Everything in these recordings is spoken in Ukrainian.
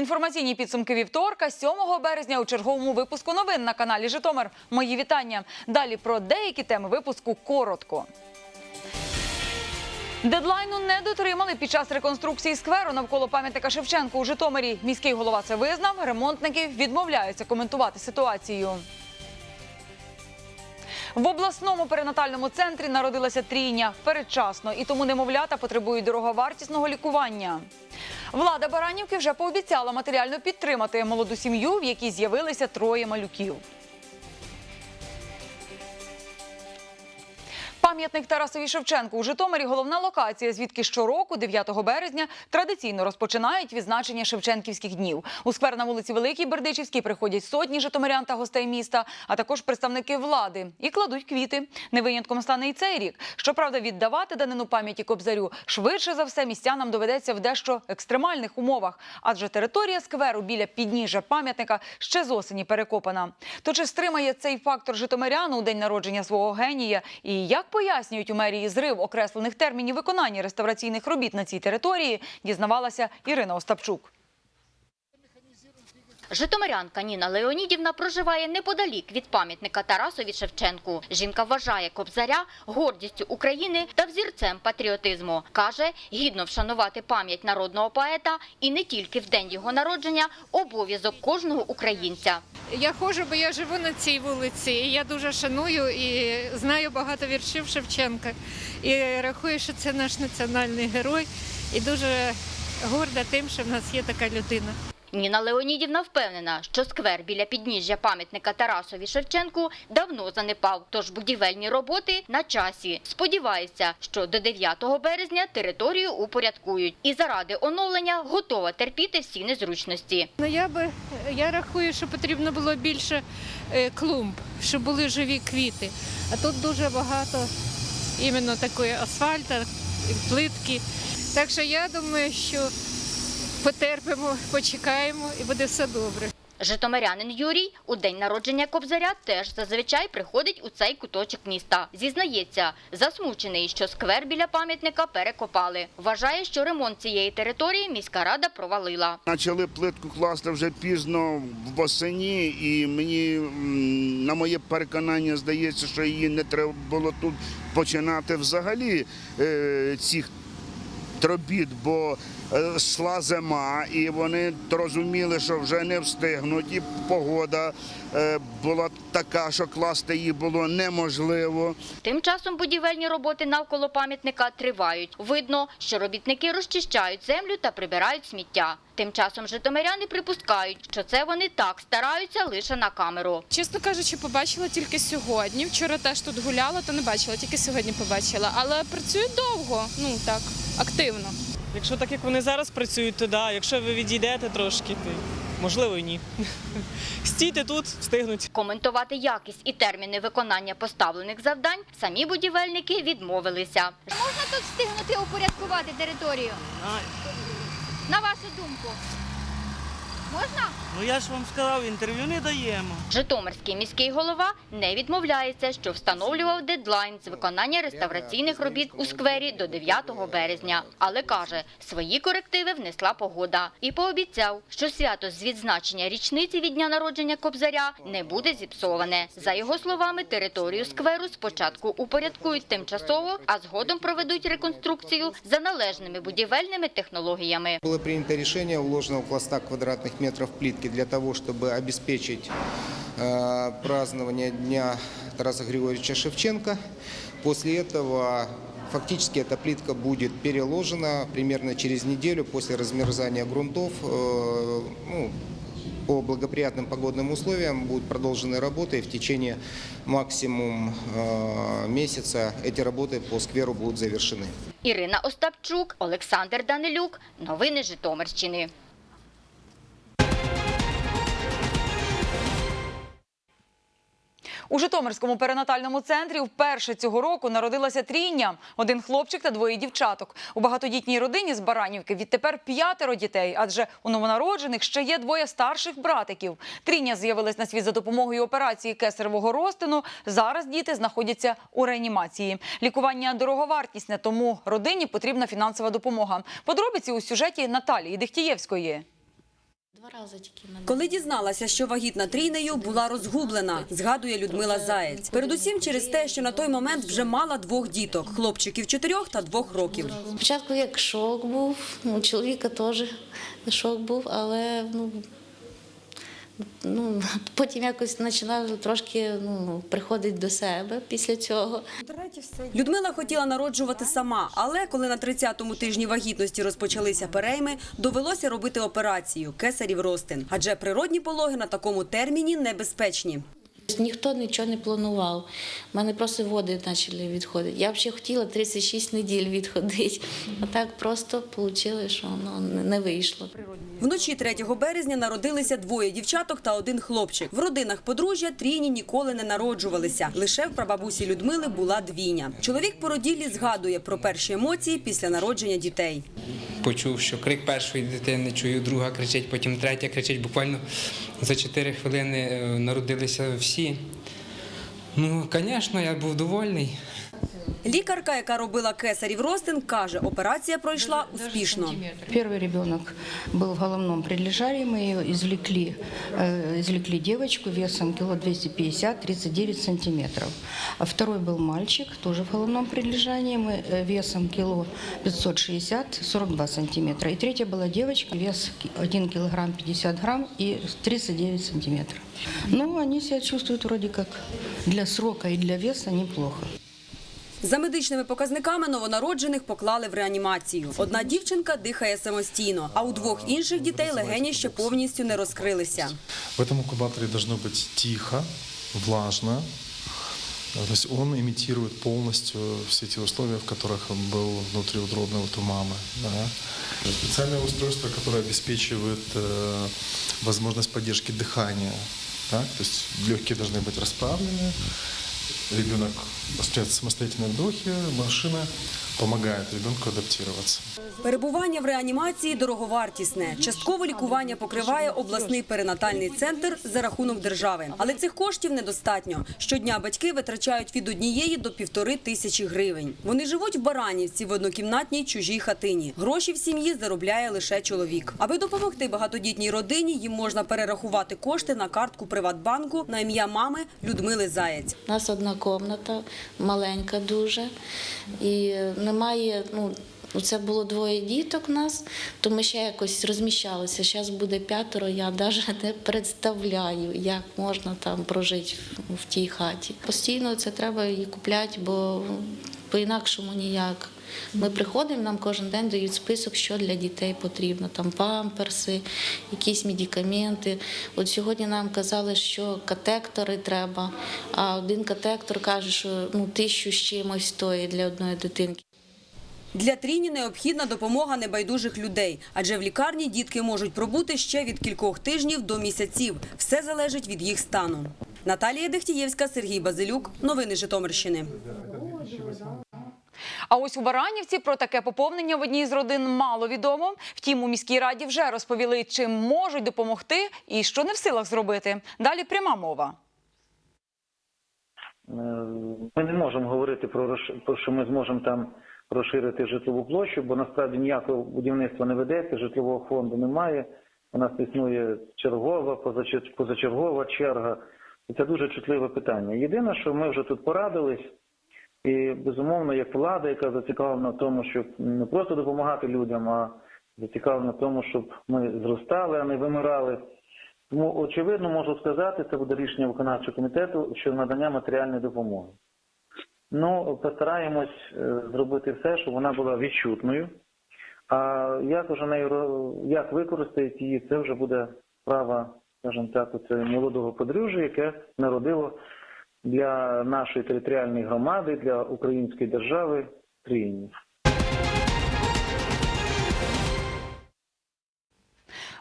Інформаційні підсумки вівторка, 7 березня у черговому випуску новин на каналі Житомир. Мої вітання. Далі про деякі теми випуску коротко. Дедлайну не дотримали під час реконструкції скверу навколо пам'ятника Шевченку у Житомирі. Міський голова це визнав. Ремонтники відмовляються коментувати ситуацію. В обласному перинатальному центрі народилася трійня передчасно, і тому немовлята потребують дороговартісного лікування. Влада Баранівки вже пообіцяла матеріально підтримати молоду сім'ю, в якій з'явилися троє малюків. Пам'ятник Тарасові Шевченку у Житомирі головна локація, звідки щороку, 9 березня, традиційно розпочинають відзначення Шевченківських днів. У сквер на вулиці Великій Бердичівській приходять сотні житомирян та гостей міста, а також представники влади і кладуть квіти. Не винятком стане і цей рік. Щоправда, віддавати данину пам'яті Кобзарю швидше за все містянам доведеться в дещо екстремальних умовах, адже територія скверу біля підніжжя пам'ятника ще з осені перекопана. То чи стримає цей фактор житомирян у день народження свого генія? І як пояснюють у мерії зрив окреслених термінів виконання реставраційних робіт на цій території, дізнавалася Ірина Остапчук. Житомирянка Ніна Леонідівна проживає неподалік від пам'ятника Тарасові Шевченку. Жінка вважає Кобзаря гордістю України та взірцем патріотизму. Каже, гідно вшанувати пам'ять народного поета і не тільки в день його народження, обов'язок кожного українця. Я ходжу, бо я живу на цій вулиці. І я дуже шаную і знаю багато віршів Шевченка. І рахую, що це наш національний герой. І дуже горда тим, що в нас є така людина. Ніна Леонідівна впевнена, що сквер біля підніжжя пам'ятника Тарасові Шевченку давно занепав, тож будівельні роботи на часі. Сподівається, що до 9 березня територію упорядкують і заради оновлення готова терпіти всі незручності. Ну я би я рахую, що потрібно було більше е, клумб, щоб були живі квіти. А тут дуже багато іменно такої асфальта, плитки. Так що я думаю, що потерпимо, почекаємо і буде все добре. Житомирянин Юрій у день народження Кобзаря теж зазвичай приходить у цей куточок міста. Зізнається, засмучений, що сквер біля пам'ятника перекопали. Вважає, що ремонт цієї території міська рада провалила. Почали плитку класти вже пізно в осені, і мені, на моє переконання, здається, що її не треба було тут починати взагалі е, цих робіт, бо йшла зима, і вони розуміли, що вже не встигнуть, і погода е, була така, що класти її було неможливо. Тим часом будівельні роботи навколо пам'ятника тривають. Видно, що робітники розчищають землю та прибирають сміття. Тим часом житомиряни припускають, що це вони так стараються лише на камеру. Чесно кажучи, побачила тільки сьогодні. Вчора теж тут гуляла, то не бачила, тільки сьогодні побачила. Але працюють довго, ну так, активно. Якщо так, як вони зараз працюють, то да. Якщо ви відійдете трошки, то можливо і ні. Стійте тут, встигнуть. Коментувати якість і терміни виконання поставлених завдань самі будівельники відмовилися. Можна тут встигнути упорядкувати територію? На вашу думку? Можна? Ну я ж вам сказав, інтерв'ю не даємо. Житомирський міський голова не відмовляється, що встановлював дедлайн з виконання реставраційних робіт у сквері до 9 березня. Але каже, свої корективи внесла погода і пообіцяв, що свято з відзначення річниці від дня народження Кобзаря не буде зіпсоване. За його словами, територію скверу спочатку упорядкують тимчасово, а згодом проведуть реконструкцію за належними будівельними технологіями. Было принято решение уложено около 100 квадратных метров плитки для того, чтобы обеспечить э, празднование Дня Тараса Григорьевича Шевченко. После этого фактически эта плитка будет переложена примерно через неделю после размерзания грунтов. э, ну, по благоприятным погодным условиям будут продолжены работы, и в течение максимум э, месяца эти работы по скверу будут завершены. Ірина Остапчук, Олександр Данилюк. Новини Житомирщини. У Житомирському перинатальному центрі вперше цього року народилася трійня – один хлопчик та двоє дівчаток. У багатодітній родині з Баранівки відтепер п'ятеро дітей, адже у новонароджених ще є двоє старших братиків. Трійня з'явилась на світ за допомогою операції кесаревого розтину. Зараз діти знаходяться у реанімації. Лікування дороговартісне, тому родині потрібна фінансова допомога. Подробиці у сюжеті Наталії Дехтієвської. Коли дізналася, що вагітна трійнею, була розгублена, згадує Людмила Заєць. Передусім через те, що на той момент вже мала двох діток – хлопчиків чотирьох та двох років. Спочатку як шок був, ну, у чоловіка теж шок був, але ну, ну, потім якось почала трошки ну, приходити до себе після цього. Людмила хотіла народжувати сама, але коли на 30-му тижні вагітності розпочалися перейми, довелося робити операцію – кесарів ростин, Адже природні пологи на такому терміні небезпечні. Ніхто нічого не планував. У мене просто води почали відходити. Я взагалі хотіла 36 неділь відходити, а так просто вийшло, що воно не вийшло. Вночі 3 березня народилися двоє дівчаток та один хлопчик. В родинах подружжя трійні ніколи не народжувалися. Лише в прабабусі Людмили була двійня. Чоловік породіллі згадує про перші емоції після народження дітей. почув, що крик першої дитини, чую, друга кричить, потім третя кричить. Буквально за 4 хвилини е, народилися всі. Ну, звісно, я був довольний. Лікарка, яка робила кесарів розтин, каже, операція пройшла успішно. Первый ребенок был в головном предлежарии, мы ее извлекли, э, извлекли девочку весом кило 250, 39 сантиметров. А второй был мальчик, тоже в головном предлежании, мы э, весом кило 560, 42 сантиметра. И третья была девочка, вес 1 килограмм 50 грамм и 39 сантиметров. Ну, они себя чувствуют вроде как для срока и для веса неплохо. За медичними показниками новонароджених поклали в реанімацію. Одна дівчинка дихає самостійно, а у двох інших дітей легені ще повністю не розкрилися. В этом инкубаторе должно быть тихо, влажно. То есть он имитирует полностью все те условия, в которых он был внутриутробно вот у мамы. да. Специальное устройство, которое обеспечивает э, возможность поддержки дыхания. Так? То есть легкие должны быть расправлены, ребенок осуществляет самостоятельные вдохи, машина помогает ребенку адаптироваться. Перебування в реанімації дороговартісне. Частково лікування покриває обласний перинатальний центр за рахунок держави. Але цих коштів недостатньо. Щодня батьки витрачають від однієї до півтори тисячі гривень. Вони живуть в Баранівці в однокімнатній чужій хатині. Гроші в сім'ї заробляє лише чоловік. Аби допомогти багатодітній родині, їм можна перерахувати кошти на картку Приватбанку на ім'я мами Людмили Заєць. У нас одна кімната, маленька дуже, і немає. Ну, це було двоє діток у нас, то ми ще якось розміщалися. Зараз буде п'ятеро, я навіть не представляю, як можна там прожити в, тій хаті. Постійно це треба її купляти, бо по-інакшому ніяк. Ми приходимо, нам кожен день дають список, що для дітей потрібно. Там памперси, якісь медикаменти. От сьогодні нам казали, що катектори треба, а один катектор каже, що ну, тисячу з чимось стоїть для одної дитинки. Для Тріні необхідна допомога небайдужих людей, адже в лікарні дітки можуть пробути ще від кількох тижнів до місяців. Все залежить від їх стану. Наталія Дехтієвська, Сергій Базилюк. Новини Житомирщини. А ось у Баранівці про таке поповнення в одній з родин мало відомо. Втім, у міській раді вже розповіли, чим можуть допомогти і що не в силах зробити. Далі пряма мова. Е, Ми не можемо говорити про що ми зможемо там розширити житлову площу, бо насправді ніякого будівництва не ведеться, житлового фонду немає. У нас існує чергова, позачергова черга. І це дуже чутливе питання. Єдине, що ми вже тут порадились, і безумовно, як влада, яка зацікавлена в тому, щоб не просто допомагати людям, а зацікавлена в тому, щоб ми зростали, а не вимирали. Тому очевидно можу сказати, це буде рішення виконавчого комітету щодо надання матеріальної допомоги. Ну, постараємось е, зробити все, щоб вона була відчутною. А як вже нею як використають її, це вже буде справа, скажімо так, молодого подружжя, яке народило для нашої територіальної громади, для української держави трійні.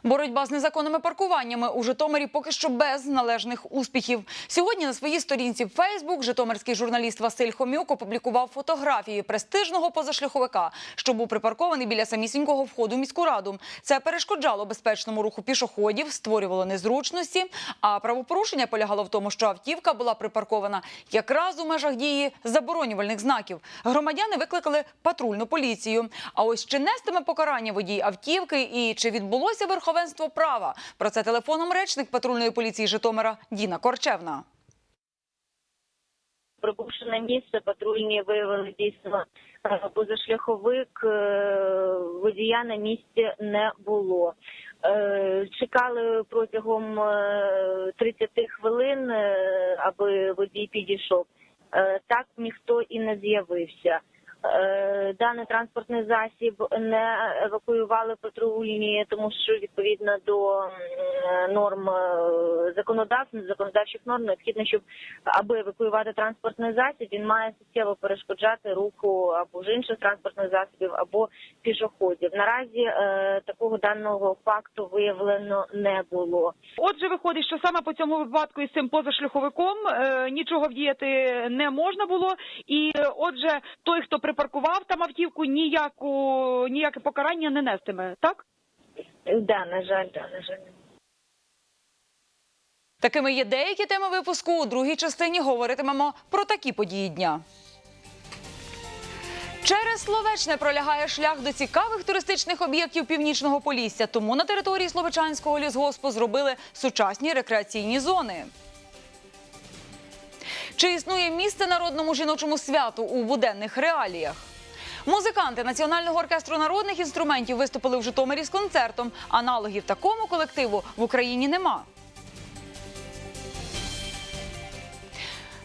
Боротьба з незаконними паркуваннями у Житомирі поки що без належних успіхів. Сьогодні на своїй сторінці в Фейсбук житомирський журналіст Василь Хомюк опублікував фотографії престижного позашляховика, що був припаркований біля самісінького входу в міську раду. Це перешкоджало безпечному руху пішоходів, створювало незручності. А правопорушення полягало в тому, що автівка була припаркована якраз у межах дії заборонювальних знаків. Громадяни викликали патрульну поліцію. А ось чи нестиме покарання водій автівки і чи відбулося верховне верховенство права. Про це телефоном речник патрульної поліції Житомира Діна Корчевна. Прибувши на місце, патрульні виявили дійсно е, позашляховик, е, водія на місці не було. Е, Чекали протягом е, 30 хвилин, аби водій підійшов. Так ніхто і не з'явився. Е, Даний транспортний засіб не евакуювали патрульні, тому що відповідно до норм е, законодавства, законодавчих норм необхідно, щоб аби евакуювати транспортний засіб, він має суттєво перешкоджати руху або ж інших транспортних засобів, або пішоходів. Наразі е, такого даного факту виявлено не було. Отже, виходить, що саме по цьому випадку із цим позашляховиком е, нічого вдіяти не можна було. І е, отже, той, хто припаркував там автівку, ніяку ніяке покарання не нестиме, так? Да, на жаль, да, на жаль. Такими є деякі теми випуску. У другій частині говоритимемо про такі події дня. Через Словечне пролягає шлях до цікавих туристичних об'єктів північного Полісся. Тому на території Словечанського лісгоспу зробили сучасні рекреаційні зони. Чи існує місце народному жіночому святу у буденних реаліях? Музиканти Національного оркестру народних інструментів виступили в Житомирі з концертом. Аналогів такому колективу в Україні нема.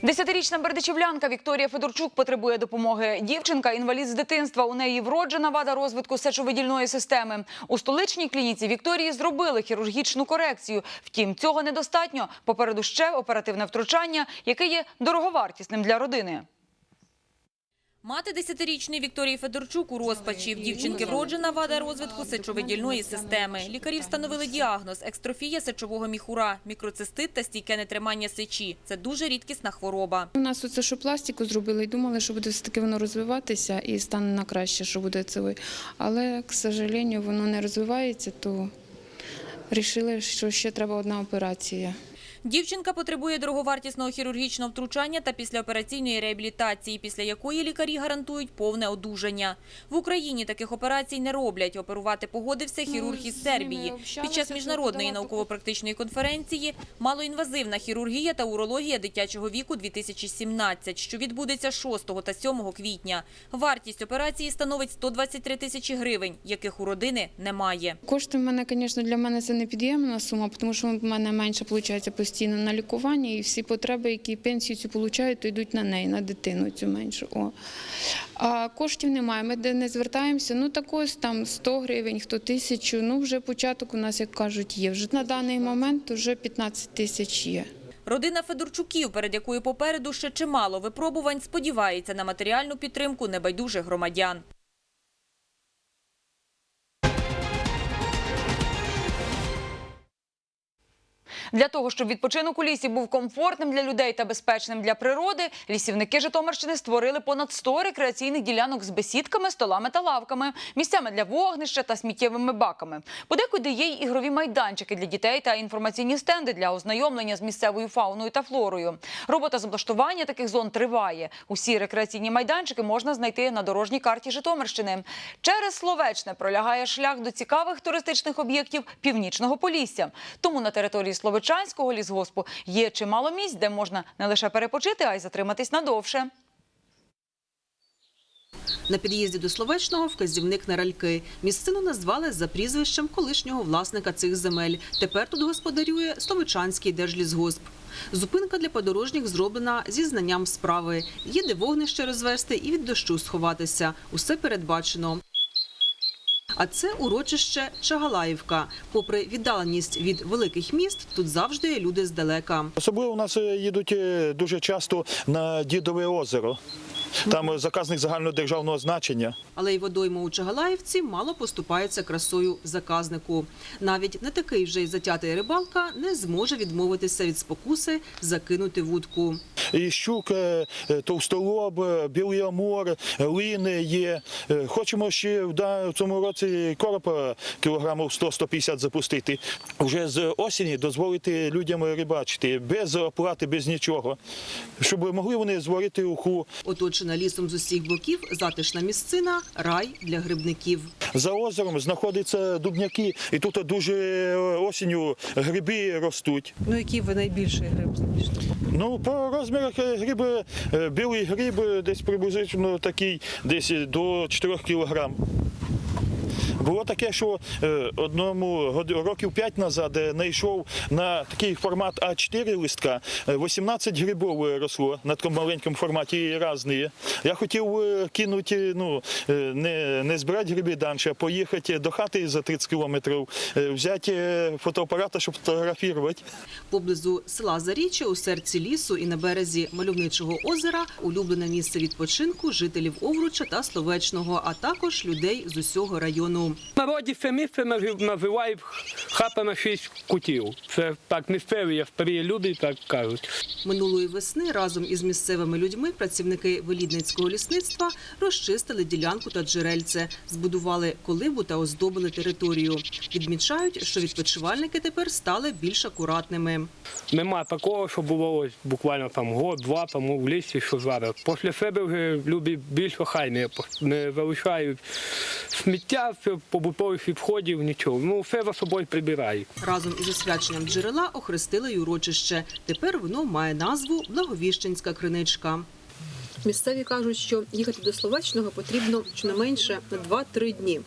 Десятирічна бердичівлянка Вікторія Федорчук потребує допомоги. Дівчинка інвалід з дитинства. У неї вроджена вада розвитку сечовидільної системи. У столичній клініці Вікторії зробили хірургічну корекцію. Втім, цього недостатньо. Попереду ще оперативне втручання, яке є дороговартісним для родини. Мати десятирічної Вікторії Федорчук у розпачі. В дівчинки вроджена вада розвитку сечовидільної системи. Лікарі встановили діагноз – екстрофія сечового міхура, мікроцистит та стійке нетримання сечі. Це дуже рідкісна хвороба. У нас оце що пластику зробили і думали, що буде все-таки воно розвиватися і стане на краще, що буде це. Але, к сожалению, воно не розвивається, то вирішили, що ще треба одна операція. Дівчинка потребує дороговартісного хірургічного втручання та післяопераційної реабілітації, після якої лікарі гарантують повне одужання. В Україні таких операцій не роблять. Оперувати погодився хірург із Сербії. Під час міжнародної науково-практичної конференції «Малоінвазивна хірургія та урологія дитячого віку 2017», що відбудеться 6 та 7 квітня. Вартість операції становить 123 тисячі гривень, яких у родини немає. Кошти в мене, звісно, для мене це не під'ємна сума, тому що в мене менше виходить постійно на лікування, і всі потреби, які пенсію цю получають, то йдуть на неї, на дитину цю меншу. О. А коштів немає. Ми де не звертаємося. Ну так ось там 100 гривень, хто тисячу. Ну вже початок у нас, як кажуть, є. Вже на даний момент вже 15 тисяч є. Родина Федорчуків, перед якою попереду ще чимало випробувань, сподівається на матеріальну підтримку небайдужих громадян. Для того, щоб відпочинок у лісі був комфортним для людей та безпечним для природи, лісівники Житомирщини створили понад 100 рекреаційних ділянок з бесідками, столами та лавками, місцями для вогнища та сміттєвими баками. Подекуди є й ігрові майданчики для дітей та інформаційні стенди для ознайомлення з місцевою фауною та флорою. Робота з облаштування таких зон триває. Усі рекреаційні майданчики можна знайти на дорожній карті Житомирщини. Через Словечне пролягає шлях до цікавих туристичних об'єктів північного Полісся. Тому на території Словечанського лісгоспу є чимало місць, де можна не лише перепочити, а й затриматись надовше. На під'їзді до Словечного вказівник на ральки. Місцину назвали за прізвищем колишнього власника цих земель. Тепер тут господарює Словечанський держлісгосп. Зупинка для подорожніх зроблена зі знанням справи. Є де вогнище розвести і від дощу сховатися. Усе передбачено. А це урочище Чагалаївка. Попри віддаленість від великих міст, тут завжди є люди здалека. Особливо у нас е, їдуть е, дуже часто на Дідове озеро. Там е, заказник загальнодержавного значення. Але й водойма у Чагалаївці мало поступається красою заказнику. Навіть не такий вже й затятий рибалка не зможе відмовитися від спокуси закинути вудку. і щук, е, е, товстолоб, білий амур, е, лини є. Хочемо ще в цьому році коропа кілограмів 100-150 запустити. Вже з осені дозволити людям рибачити без оплати, без нічого, щоб могли вони зварити уху. Оточена лісом з усіх боків, затишна місцина – рай для грибників. За озером знаходяться дубняки, і тут дуже е, осінню гриби ростуть. Ну, який ви найбільший гриб знайшли? Ну, по розмірах е, гриби, е, білий гриб десь приблизно такий, десь до 4 кілограм. Було таке, що е, одному років 5 назад е, знайшов на такий формат А4 листка, е, 18 грибів е, росло на такому маленькому форматі різні. Я хотів е, кинути, ну, е, не, не збирати гриби далі, а поїхати до хати за 30 кілометрів, е, взяти е, фотоапарата, щоб фотографувати. Поблизу села Заріччя, у серці лісу і на березі мальовничого озера – улюблене місце відпочинку жителів Овруча та Словечного, а також людей з усього району. Народі це місце назив- називають хата на шість кутів. Це так місцеві старі люди так кажуть. Минулої весни разом із місцевими людьми працівники Велідницького лісництва розчистили ділянку та джерельце, збудували колибу та оздобили територію. Відмічають, що відпочивальники тепер стали більш акуратними. Нема такого, що було ось буквально там год-два тому в лісі, що зараз. Після себе вже люди більш охайні, не залишають сміття, побутових відходів, нічого. Ну, все за собою прибирають. Разом із освяченням джерела охрестили й урочище. Тепер воно має назву Благовіщенська криничка. Місцеві кажуть, що їхати до Словачного потрібно щонайменше на 2-3 дні.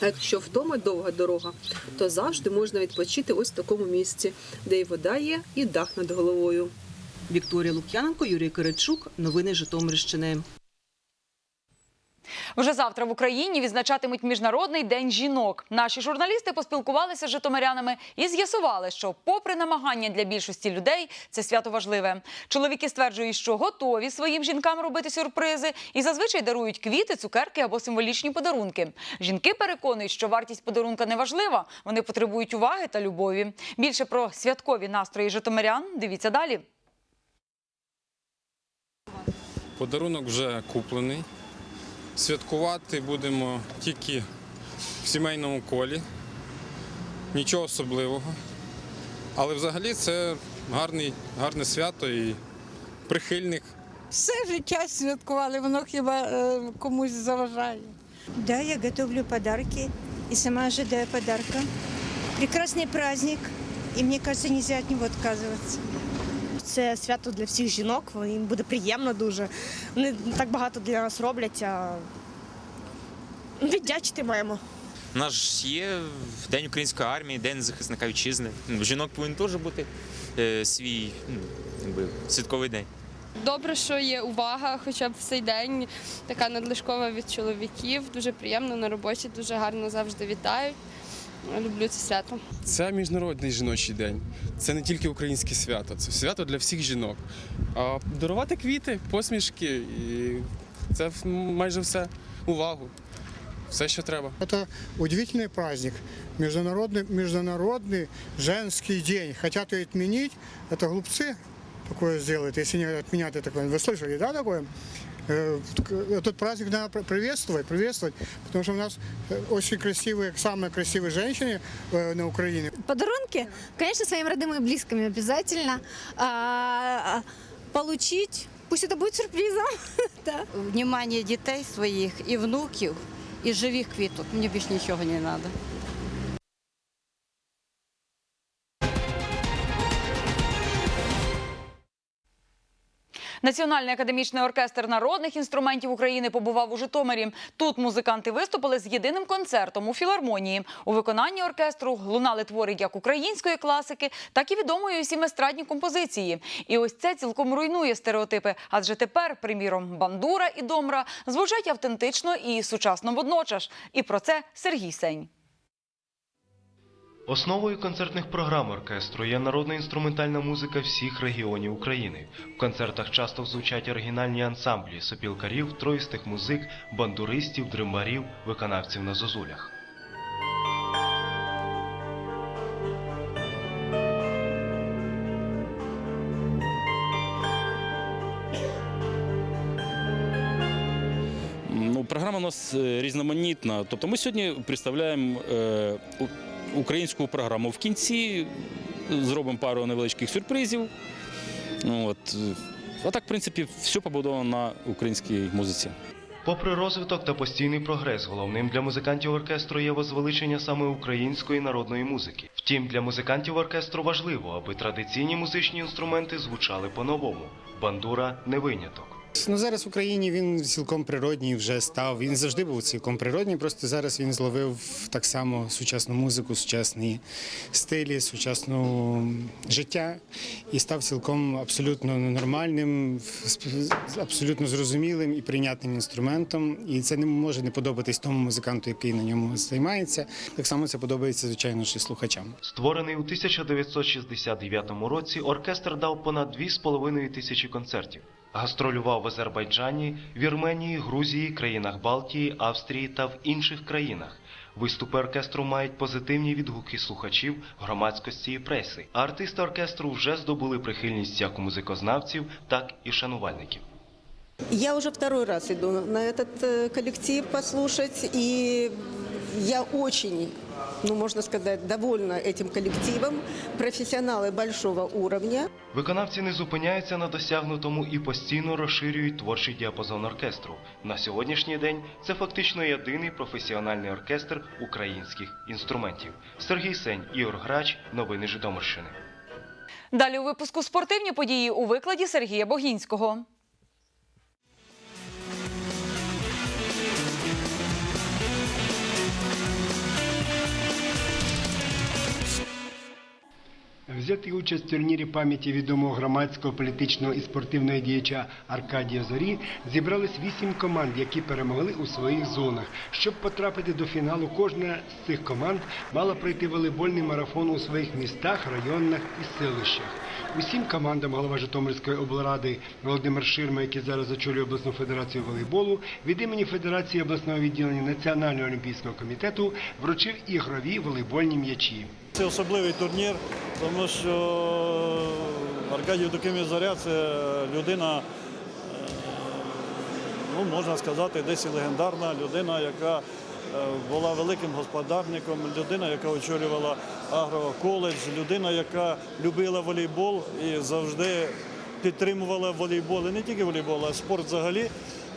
А якщо вдома довга дорога, то завжди можна відпочити ось в такому місці, де і вода є, і дах над головою. Вікторія Лук'яненко, Юрій Киричук. Новини Житомирщини. Вже завтра в Україні відзначатимуть міжнародний день жінок. Наші журналісти поспілкувалися з житомирянами і з'ясували, що, попри намагання для більшості людей, це свято важливе. Чоловіки стверджують, що готові своїм жінкам робити сюрпризи і зазвичай дарують квіти, цукерки або символічні подарунки. Жінки переконують, що вартість подарунка не важлива. Вони потребують уваги та любові. Більше про святкові настрої житомирян дивіться далі. Подарунок вже куплений. Святкувати будемо тільки в сімейному колі. Нічого особливого. Але взагалі це гарний, гарне свято і прихильник Все життя святкували, воно хіба е, комусь заважає. Да, я готовлю подарки и сама ожидаю подарка. Прекрасный праздник, и мне кажется, нельзя от него отказываться. Це свято для всіх жінок, їм буде приємно дуже. Вони так багато для нас роблять, а віддячити маємо. У нас ж є День української армії, День захисника вітчизни. Жінок повинен теж бути е, свій ну, якби, святковий день. Добре, що є увага, хоча б в цей день така надлишкова від чоловіків. Дуже приємно на роботі, дуже гарно завжди вітають Люблю це свято. Це міжнародний жіночий день. Це не тільки українське свято, це свято для всіх жінок. А дарувати квіти, посмішки і це майже все. Увагу. Все, що треба. Это удивительный праздник. Международный, международный женский день. Хотят ее отменить. Это глупцы такое сделают, если не отменят это. Вы слышали, да, такое? Э, так, Этот праздник надо при- приветствовать, приветствовать, потому что у нас э, очень красивые, самые красивые женщины э, на Украине. Подарунки, конечно, своим родным и близким обязательно. А, получить, пусть это будет сюрпризом. да. Внимание дітей своїх і внуків, і живих квіток. Мені більше нічого не треба. Національний академічний оркестр народних інструментів України побував у Житомирі. Тут музиканти виступили з єдиним концертом у філармонії. У виконанні оркестру лунали твори як української класики, так і відомої усім естрадні композиції. І ось це цілком руйнує стереотипи. Адже тепер, приміром, бандура і домра звучать автентично і сучасно водночас. І про це Сергій Сень. Основою концертних програм оркестру є народна інструментальна музика всіх регіонів України. В концертах часто звучать оригінальні ансамблі сопілкарів, троїстих музик, бандуристів, дримбарів, виконавців на зозулях. Ну, програма у нас е, різноманітна. Тобто ми сьогодні представляємо. Е, українську програму. В кінці зробимо пару невеличких сюрпризів. От. е, А так, в принципі, все побудовано на українській музиці. Попри розвиток та постійний прогрес, головним для музикантів оркестру є возвеличення саме української народної музики. Втім, для музикантів оркестру важливо, аби традиційні музичні інструменти звучали по-новому. Бандура не виняток. Ну зараз в Україні він цілком природній вже став. Він завжди був цілком природній. Просто зараз він зловив так само сучасну музику, сучасні стилі, сучасну життя і став цілком абсолютно нормальним, абсолютно зрозумілим і прийнятним інструментом. І це не може не подобатись тому музиканту, який на ньому займається. Так само це подобається, звичайно, ж і слухачам. Створений у 1969 році, оркестр дав понад 2,5 тисячі концертів. Гастролював в Азербайджані, Вірменії, Грузії, країнах Балтії, Австрії та в інших країнах. Виступи оркестру мають позитивні відгуки слухачів, громадськості і преси. А артисти оркестру вже здобули прихильність як у музикознавців, так і шанувальників. Я уже второй раз иду на этот э, коллектив послушать, и я очень, ну можно сказать, довольна этим коллективом. Профессионалы большого уровня. Виконавці не зупиняються на досягнутому і постійно розширюють творчий діапазон оркестру. На сьогоднішній день це фактично єдиний професіональний оркестр українських інструментів. Сергій Сень, Ігор Грач, новини Житомирщини. Далі у випуску спортивні події у викладі Сергія Богінського. Взяти участь в турнірі пам'яті відомого громадського, політичного і спортивного діяча Аркадія Зорі зібрались вісім команд, які перемогли у своїх зонах. Щоб потрапити до фіналу, кожна з цих команд мала пройти волейбольний марафон у своїх містах, районах і селищах. Усім командам голова Житомирської облради Володимир Ширма, який зараз очолює обласну федерацію волейболу, від імені Федерації обласного відділення Національного олімпійського комітету вручив ігрові волейбольні м'ячі. Це особливий турнір, тому що Аркадій Докимів Зоря це людина, е, ну можна сказати, десь і легендарна людина, яка е, була великим господарником, людина, яка очолювала агроколедж, людина, яка любила волейбол і завжди підтримувала волейбол, і не тільки волейбол, а спорт взагалі.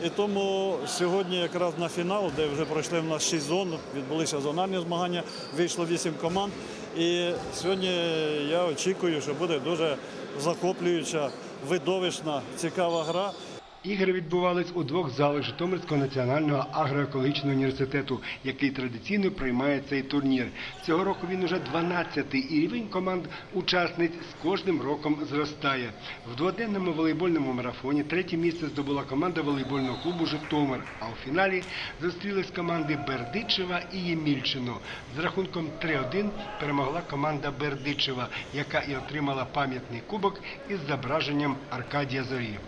І тому сьогодні якраз на фінал, де вже пройшли в нас шість зон, відбулися зональні змагання, вийшло вісім команд. І сьогодні я очікую, що буде дуже захоплююча, видовищна, цікава гра. Ігри відбувались у двох залах Житомирського національного агроекологічного університету, який традиційно приймає цей турнір. Цього року він уже 12-й, і рівень команд учасниць з кожним роком зростає. В дводенному волейбольному марафоні третє місце здобула команда волейбольного клубу Житомир. А у фіналі зустрілись команди Бердичева і Ємільчино. З рахунком 3-1 перемогла команда Бердичева, яка і отримала пам'ятний кубок із зображенням Аркадія Зорі.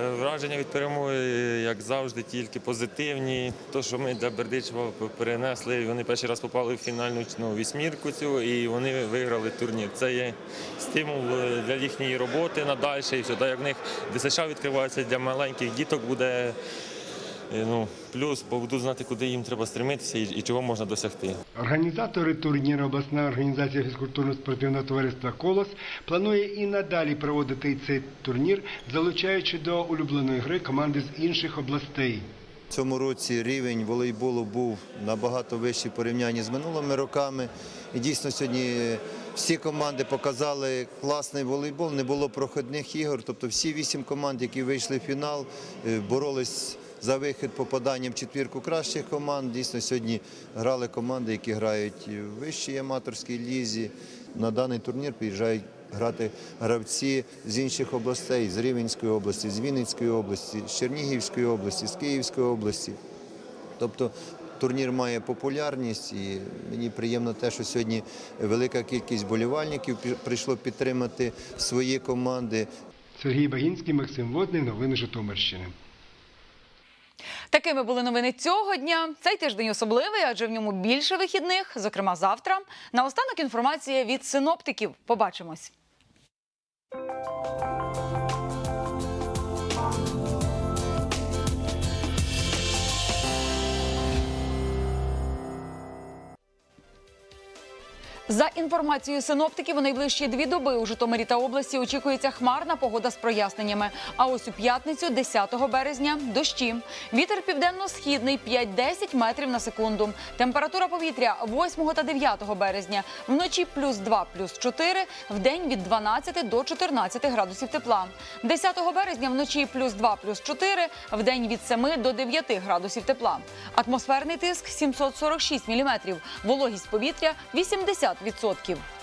Е, Враження від перемоги, як завжди, тільки позитивні. То, що ми для Бердичева перенесли, вони перший раз попали в фінальну ну, вісьмірку цю і вони виграли турнір. Це є стимул е, для їхньої роботи надалі. І все, так як в них ДСШ відкривається для маленьких діток, буде ну, плюс, бо будуть знати, куди їм треба стремитися і, і чого можна досягти. Організатори турніру обласна організація фізкультурно-спортивного товариства Колос планує і надалі проводити цей турнір, залучаючи до улюбленої гри команди з інших областей. В цьому році рівень волейболу був набагато вищий в порівнянні з минулими роками. І дійсно сьогодні всі команди показали класний волейбол, не було проходних ігор. Тобто всі вісім команд, які вийшли в фінал, е, боролись за вихід попадання в четвірку кращих команд. Дійсно, сьогодні грали команди, які грають в вищій аматорській лізі. На даний турнір приїжджають грати гравці з інших областей, з Рівненської області, з Вінницької області, з Чернігівської області, з Київської області. Тобто турнір має популярність і мені приємно те, що сьогодні велика кількість болівальників прийшло підтримати свої команди. Сергій Багінський, Максим Водний, новини Житомирщини. Такими були новини цього дня. Цей тиждень особливий, адже в ньому більше вихідних, зокрема завтра. Наостанок інформація від синоптиків. Побачимось. За інформацією синоптиків, у найближчі дві доби у Житомирі та області очікується хмарна погода з проясненнями. А ось у п'ятницю, 10 березня, дощі. Вітер південно-східний 5-10 метрів на секунду. Температура повітря 8 та 9 березня. Вночі плюс 2, плюс 4, в день від 12 до 14 градусів тепла. 10 березня вночі плюс 2, плюс 4, в день від 7 до 9 градусів тепла. Атмосферний тиск 746 міліметрів. Вологість повітря 80%. 40%.